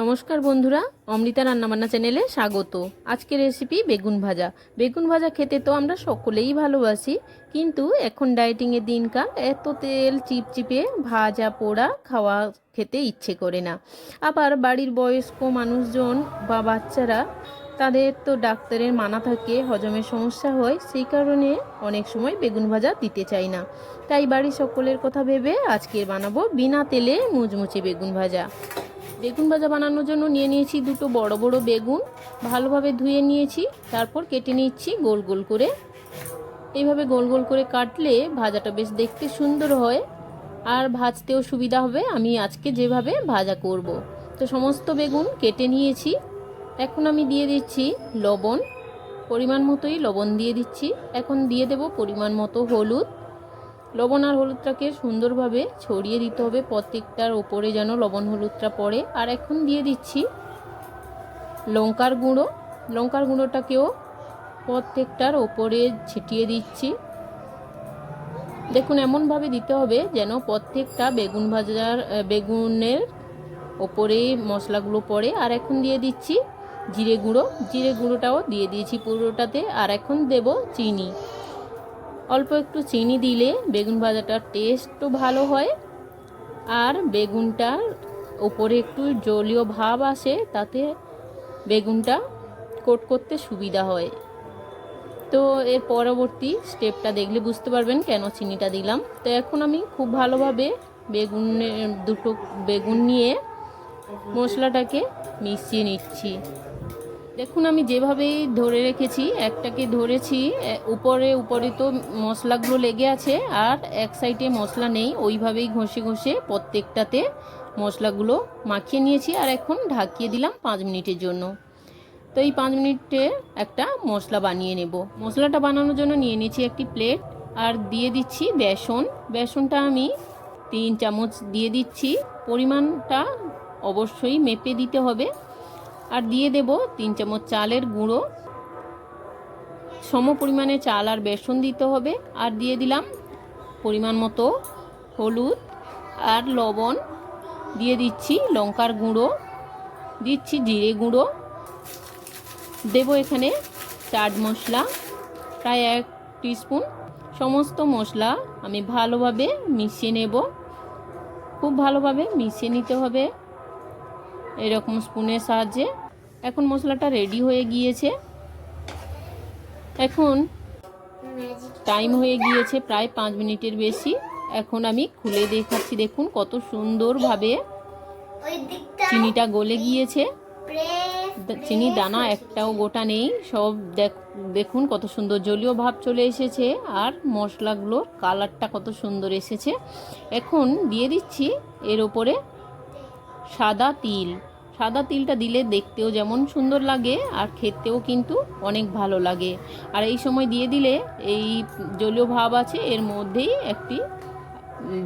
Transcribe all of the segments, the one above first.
নমস্কার বন্ধুরা, অমৃতা রান্নাবান্না চ্যানেলে স্বাগত। আজকের রেসিপি বেগুন ভাজা। বেগুন ভাজা খেতে তো আমরা সকলেই ভালোবাসি, কিন্তু এখন ডায়েটিংয়ের দিনকাল, এত তেল চিপচিপে ভাজা পোড়া খাওয়া খেতে ইচ্ছে করে না। আবার বাড়ির বয়স্ক মানুষজন বা বাচ্চারা, তাদের তো ডাক্তারের মানা থাকে, হজমের সমস্যা হয়, সেই কারণে অনেক সময় বেগুন ভাজা দিতে চাই না। তাই বাড়ির সকলের কথা ভেবে আজকে বানাবো বিনা তেলে মুচমুচে বেগুন ভাজা। বেগুন ভাজা বানানোর জন্য নিয়ে নিয়েছি দুটো বড় বড় বেগুন। ভালোভাবে ধুয়ে নিয়েছি, তারপর কেটে নিচ্ছি গোল গোল করে। এইভাবে গোল গোল করে কাটলে ভাজাটা বেশ দেখতে সুন্দর হয়, আর ভাজতেও সুবিধা হবে। আমি আজকে যেভাবে ভাজা করব। তো সমস্ত বেগুন কেটে নিয়েছি। এখন আমি দিয়ে দিচ্ছি লবণ। পরিমাণ মতোই লবণ দিয়ে দিচ্ছি। এখন দিয়ে দেব পরিমাণ মতো হলুদ। লবণ আর হলুদটাকে সুন্দরভাবে ছড়িয়ে দিতে হবে। প্রত্যেকটার ওপরে যেন লবণ হলুদটা পড়ে। আর এখন দিয়ে দিচ্ছি লঙ্কার গুঁড়ো। লঙ্কার গুঁড়োটাকেও প্রত্যেকটার ওপরে ছিটিয়ে দিচ্ছি। দেখুন, এমনভাবে দিতে হবে যেন প্রত্যেকটা বেগুন ভাজার বেগুনের ওপরে মশলাগুলো পড়ে। আর এখন দিয়ে দিচ্ছি জিরে গুঁড়ো। জিরে গুঁড়োটাও দিয়ে দিয়েছি পুরোটাতে। আর এখন দেব চিনি। অল্প একটু চিনি দিলে বেগুন ভাজাটার টেস্টও ভালো হয়। আর বেগুনটার ওপরে একটু জলীয় ভাব আসে, তাতে বেগুনটা কোট করতে সুবিধা হয়। তো এর পরবর্তী স্টেপটা দেখলে বুঝতে পারবেন কেন চিনিটা দিলাম। তো এখন আমি খুব ভালোভাবে বেগুনের দুটো বেগুন নিয়ে মশলাটাকে মিশিয়ে নিচ্ছি। দেখুন, আমি যেভাবেই ধরে রেখেছি, একটাকে ধরেছি উপরে উপরে তো মশলাগুলো লেগে আছে, আর এক সাইডে মশলা নেই, ওইভাবেই ঘষে ঘষে প্রত্যেকটাতে মশলাগুলো মাখিয়ে নিয়েছি, আর এখন ঢাকিয়ে দিলাম পাঁচ মিনিটের জন্য। তো এই পাঁচ মিনিটে একটা মশলা বানিয়ে নেব। মশলাটা বানানোর জন্য নিয়ে নিয়েছি একটি প্লেট, আর দিয়ে দিচ্ছি বেসন। বেসনটা আমি তিন চামচ দিয়ে দিচ্ছি। পরিমাণটা অবশ্যই মেপে দিতে হবে। আর দিয়ে দেব তিন চামচ চালের গুঁড়ো। সম পরিমাণে চাল আর বেসন দিতে হবে। আর দিয়ে দিলাম পরিমাণ মতো হলুদ আর লবণ। দিয়ে দিচ্ছি লঙ্কার গুঁড়ো। দিচ্ছি জিরে গুঁড়ো। দেব এখানে চাট মশলা, প্রায় এক টিস্পুন। সমস্ত মশলা আমি ভালোভাবে মিশিয়ে নেব। খুব ভালোভাবে মিশিয়ে নিতে হবে। এরকম স্পুনের সাহায্যে। এখন মশলাটা রেডি হয়ে গিয়েছে। এখন টাইম হয়ে গিয়েছে প্রায় পাঁচ মিনিটের বেশি। এখন আমি খুলে দেখাচ্ছি, দেখুন কত সুন্দরভাবে চিনিটা গলে গিয়েছে। চিনি দানা একটাও গোটা নেই, সব দেখ- দেখুন কত সুন্দর জলীয় ভাব চলে এসেছে আর মশলাগুলোর কালারটা কত সুন্দর এসেছে। এখন দিয়ে দিচ্ছি এর ওপরে সাদা তিল। সাদা তিলটা দিলে দেখতেও যেমন সুন্দর লাগে আর খেতেও কিন্তু অনেক ভালো লাগে। আর এই সময় দিয়ে দিলে এই জলীয় ভাব আছে, এর মধ্যেই একটি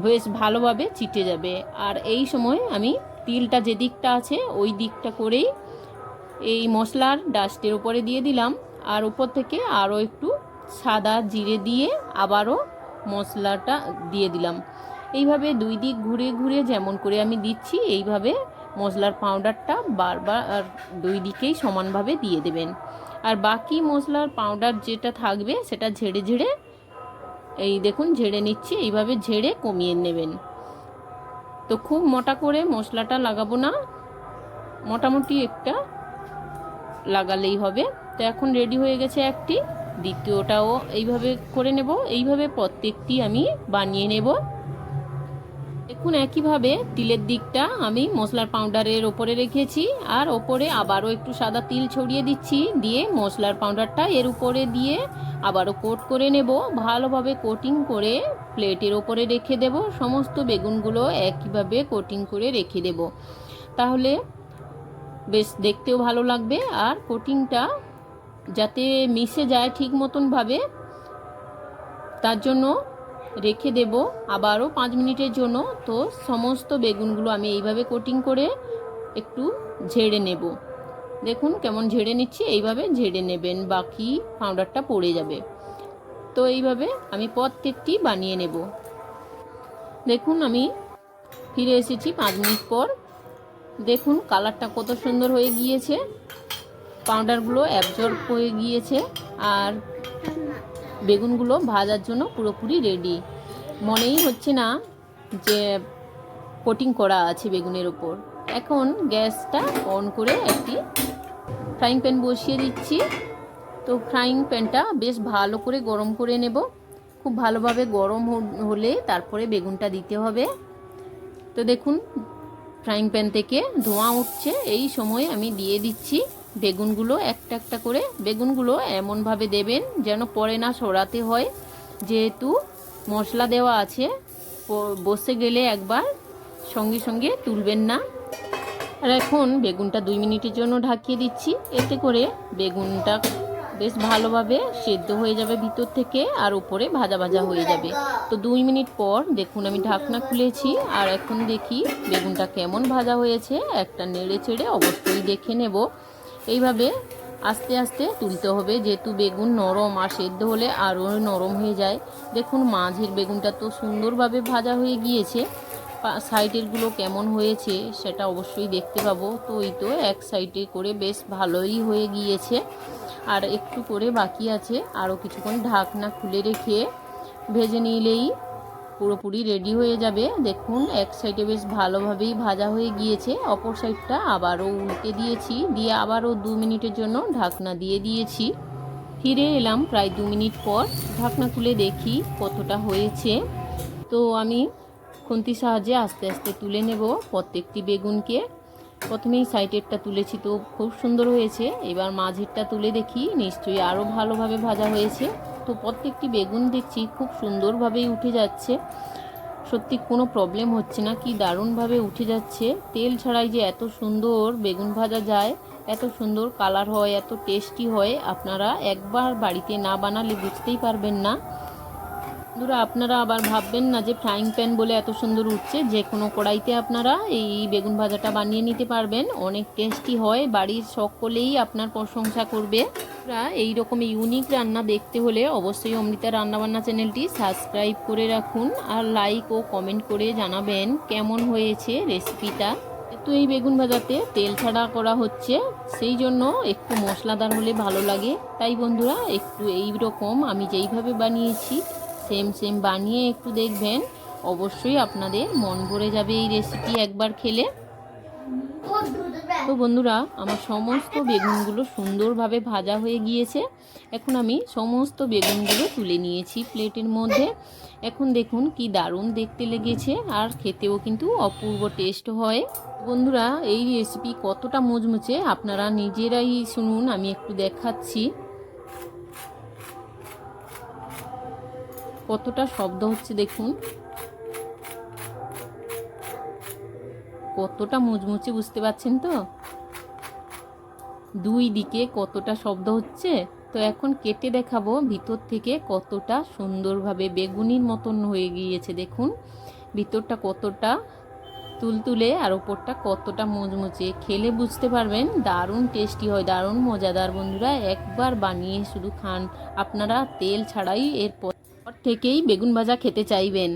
বেশ ভালোভাবে চিটে যাবে। আর এই সময় আমি তিলটা যে দিকটা আছে, ওই দিকটা করেই এই মশলার ডাস্টের উপরে দিয়ে দিলাম। আর উপর থেকে আরও একটু সাদা জিরে দিয়ে আবারও মশলাটা দিয়ে দিলাম। এইভাবে দুই দিক ঘুরে ঘুরে যেমন করে আমি দিচ্ছি, এইভাবে মশলার পাউডারটা বারবার আর দুই দিকেই সমানভাবে দিয়ে দেবেন। আর বাকি মশলার পাউডার যেটা থাকবে সেটা ঝেড়ে ঝেড়ে, এই দেখুন ঝেড়ে নিচ্ছি, এইভাবে ঝেড়ে কমিয়ে নেবেন। তো খুব মোটা করে মশলাটা লাগাবো না, মোটামুটি একটা লাগালেই হবে। তো এখন রেডি হয়ে গেছে একটি, দ্বিতীয়টাও এইভাবে করে নেব, এইভাবে প্রত্যেকটি আমি বানিয়ে নেব। দেখুন, একইভাবে তিলের দিকটা আমি মশলার পাউডারের ওপরে রেখেছি, আর ওপরে আবারও একটু সাদা তিল ছড়িয়ে দিচ্ছি, দিয়ে মশলার পাউডারটা এর উপরে দিয়ে আবারও কোট করে নেব। ভালোভাবে কোটিং করে প্লেটের ওপরে রেখে দেব। সমস্ত বেগুনগুলো একইভাবে কোটিং করে রেখে দেব। তাহলে বেশ, দেখতেও ভালো লাগবে। আর কোটিংটা যাতে মিশে যায় ঠিক মতনভাবে, তার জন্য রেখে দেব। আবারও পাঁচ মিনিটের জন্য। তো সমস্ত বেগুনগুলো আমি এইভাবে কোটিং করে একটু ঝেড়ে নেব। দেখুন কেমন ঝেড়ে নিচ্ছি। এইভাবে ঝেড়ে নেবেন। বাকি পাউডারটা পড়ে যাবে। তো এইভাবে আমি প্রত্যেকটি বানিয়ে নেব। দেখুন আমি ফিরে এসেছি পাঁচ মিনিট পর। দেখুন কালারটা কত সুন্দর হয়ে গিয়েছে। পাউডারগুলো অ্যাবজর্ব হয়ে গিয়েছে। আর বেগুনগুলো ভাজার জন্য পুরোপুরি রেডি মনেই হচ্ছে না যে কোটিং করা আছে বেগুনের ওপর। এখন গ্যাসটা অন করে একটি ফ্রাইং প্যান বসিয়ে দিচ্ছি। তো ফ্রাইং প্যানটা বেশ ভালো করে গরম করে নেব। খুব ভালোভাবে গরম হলে তারপরে বেগুনটা দিতে হবে। তো দেখুন ফ্রাইং প্যান থেকে ধোঁয়া উঠছে। এই সময় আমি দিয়ে দিচ্ছি। বেগুনগুলো একটা একটা করে বেগুনগুলো এমনভাবে দেবেন যেন পরে না সরাতে হয়। যেহেতু মশলা দেওয়া আছে বসে গেলে একবার সঙ্গে সঙ্গে তুলবেন না। আর এখন বেগুনটা দুই মিনিটের জন্য ঢাকিয়ে দিচ্ছি। এতে করে বেগুনটা বেশ ভালোভাবে সেদ্ধ হয়ে যাবে ভিতর থেকে আর উপরে ভাজা ভাজা হয়ে যাবে। তো দুই মিনিট পর দেখুন আমি ঢাকনা খুলেছি আর এখন দেখি বেগুনটা কেমন ভাজা হয়েছে। একটা নেড়ে চেড়ে অবশ্যই দেখে নেব। এইভাবে আস্তে আস্তে তুলতে হবে। যেহেতু বেগুন নরম আর সেদ্ধ হলে আরও নরম হয়ে যায়। দেখুন মাঝের বেগুনটা তো সুন্দরভাবে ভাজা হয়ে গিয়েছে। সাইডেরগুলো কেমন হয়েছে সেটা অবশ্যই দেখতে পাবো। তো এই তো এক সাইডে করে বেশ ভালোই হয়ে গিয়েছে। আর একটু করে বাকি আছে। আরও কিছুক্ষণ ঢাকনা খুলে রেখে ভেজে নিলেই পুরোপুরি রেডি হয়ে যাবে। দেখুন, এক সাইডে বেশ ভালোভাবেই ভাজা হয়ে গিয়েছে। অপর সাইডটা আবারও উল্টে দিয়েছি। দিয়ে আবারও দু মিনিটের জন্য ঢাকনা দিয়ে দিয়েছি। ফিরে এলাম প্রায় দু মিনিট পর। ঢাকনা খুলে দেখি কতটা হয়েছে। তো আমি খুন্তি সাহায্যে আস্তে আস্তে তুলে নেব প্রত্যেকটি বেগুনকে। প্রথমেই সাইডেরটা তুলেছি তো খুব সুন্দর হয়েছে। এবার মাঝেরটা তুলে দেখি, নিশ্চয়ই আরও ভালোভাবে ভাজা হয়েছে। তো প্রত্যেকটি বেগুন দেখছি খুব সুন্দরভাবেই উঠে যাচ্ছে। সত্যি কোনো প্রবলেম হচ্ছে না, কি দারুণভাবে উঠে যাচ্ছে। তেল ছাড়াই যে এত সুন্দর বেগুন ভাজা যায়, এত সুন্দর কালার হয়, এত টেস্টি হয়, আপনারা একবার বাড়িতে না বানালে বুঝতেই পারবেন না। বন্ধুরা, আপনারা আবার ভাববেন না যে ফ্রাইং প্যান বলে এত সুন্দর উঠছে। যে কোনো কড়াইতে আপনারা এই বেগুন ভাজাটা বানিয়ে নিতে পারবেন। অনেক টেস্টি হয়, বাড়ির সকলেই আপনার প্রশংসা করবে। এই রকম ইউনিক রান্না দেখতে হলে অবশ্যই অমৃতা রান্নাবান্না চ্যানেলটি সাবস্ক্রাইব করে রাখুন আর লাইক ও কমেন্ট করে জানাবেন কেমন হয়েছে রেসিপিটা তো এই বেগুন ভাজাতে তেল ছাড়া করা হচ্ছে, সেই জন্য একটু মশলাদার হলে ভালো লাগে। তাই বন্ধুরা, একটু এই রকম আমি যেইভাবে বানিয়েছি সেম সেম বানিয়ে একটু দেখবেন। অবশ্যই আপনাদের মন ভরে যাবে এই রেসিপি একবার খেলে। তো বন্ধুরা, আমার সমস্ত বেগুনগুলো সুন্দরভাবে ভাজা হয়ে গিয়েছে। এখন আমি সমস্ত বেগুনগুলো তুলে নিয়েছি প্লেটের মধ্যে। এখন দেখুন কি দারুণ দেখতে লেগেছে, আর খেতেও কিন্তু অপূর্ব টেস্ট হয়। বন্ধুরা, এই রেসিপি কতটা মুচমুচে আপনারা নিজেরাই শুনুন, আমি একটু দেখাচ্ছি। কতটা শব্দ হচ্ছে দেখুন। কতটা মুচমুচে বুঝতে পারছেন তো? দুই দিকে কতটা শব্দ হচ্ছে। তো এখন কেটে দেখাবো ভিতর থেকে কতটা সুন্দরভাবে বেগুনির মতন হয়ে গিয়েছে দেখুন। ভিতরটা কতটা তুলতুলে আর ওপরটা কতটা মুচমুচে। খেলে বুঝতে পারবেন, দারুণ টেস্টি হয়, দারুণ মজাদার। বন্ধুরা, একবার বানিয়ে শুধু খান। আপনারা তেল ছাড়াই এরপর থেকেই বেগুন ভাজা খেতে চাইবেন।